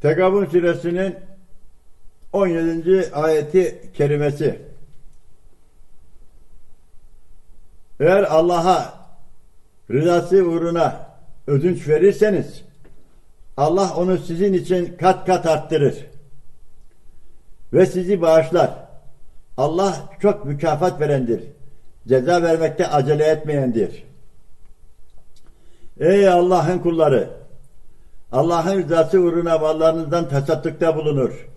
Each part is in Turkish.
Tegabun suresinin 17. ayeti kerimesi. Eğer Allah'a rızası uğruna ödünç verirseniz Allah onu sizin için kat kat arttırır ve sizi bağışlar. Allah çok mükafat verendir. Ceza vermekte acele etmeyendir. Ey Allah'ın kulları! Allah'ın rızası uğruna mallarınızdan tasaddukta bulunur.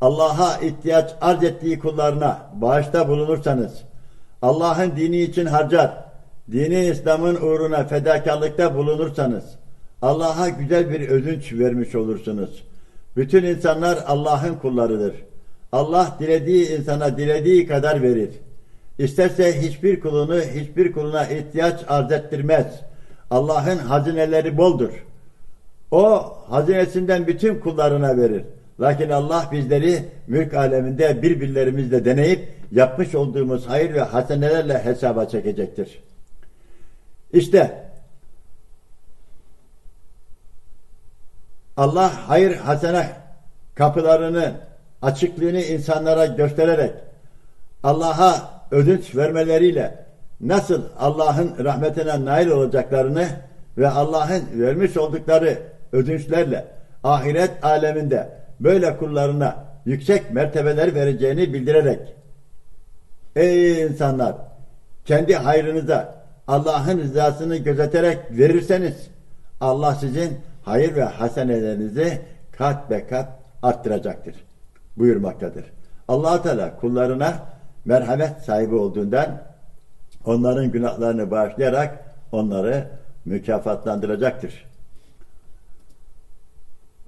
Allah'a ihtiyaç arz ettiği kullarına bağışta bulunursanız, Allah'ın dini için harcar, dini İslam'ın uğruna fedakarlıkta bulunursanız, Allah'a güzel bir ödünç vermiş olursunuz. Bütün insanlar Allah'ın kullarıdır. Allah dilediği insana dilediği kadar verir. İsterse hiçbir kulunu hiçbir kuluna ihtiyaç arz ettirmez. Allah'ın hazineleri boldur. O hazinesinden bütün kullarına verir. Lakin Allah bizleri mülk aleminde birbirlerimizle deneyip yapmış olduğumuz hayır ve hasenelerle hesaba çekecektir. İşte Allah hayır hasene kapılarını açıklığını insanlara göstererek Allah'a ödünç vermeleriyle nasıl Allah'ın rahmetine nail olacaklarını ve Allah'ın vermiş oldukları ödünçlerle ahiret aleminde böyle kullarına yüksek mertebeler vereceğini bildirerek Ey insanlar! Kendi hayrınıza Allah'ın rızasını gözeterek verirseniz Allah sizin hayır ve hasenelerinizi kat be kat arttıracaktır. Buyurmaktadır. allah Teala kullarına merhamet sahibi olduğundan onların günahlarını bağışlayarak onları mükafatlandıracaktır.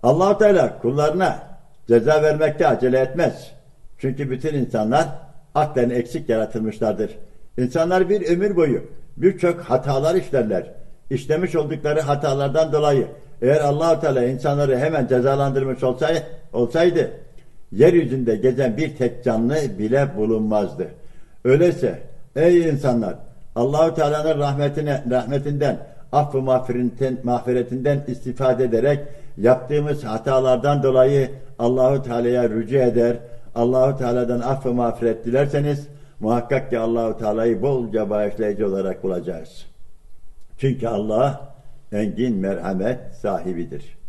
Allah Teala kullarına ceza vermekte acele etmez. Çünkü bütün insanlar aklen eksik yaratılmışlardır. İnsanlar bir ömür boyu birçok hatalar işlerler. İşlemiş oldukları hatalardan dolayı eğer allah Teala insanları hemen cezalandırmış olsaydı, olsaydı yeryüzünde gezen bir tek canlı bile bulunmazdı. Öyleyse ey insanlar Allahu Teala'nın rahmetine rahmetinden affı mağfiretinden, istifade ederek yaptığımız hatalardan dolayı Allahu Teala'ya rücu eder. Allahu Teala'dan affı mağfiret dilerseniz muhakkak ki Allahu Teala'yı bolca bağışlayıcı olarak bulacağız. Çünkü Allah engin merhamet sahibidir.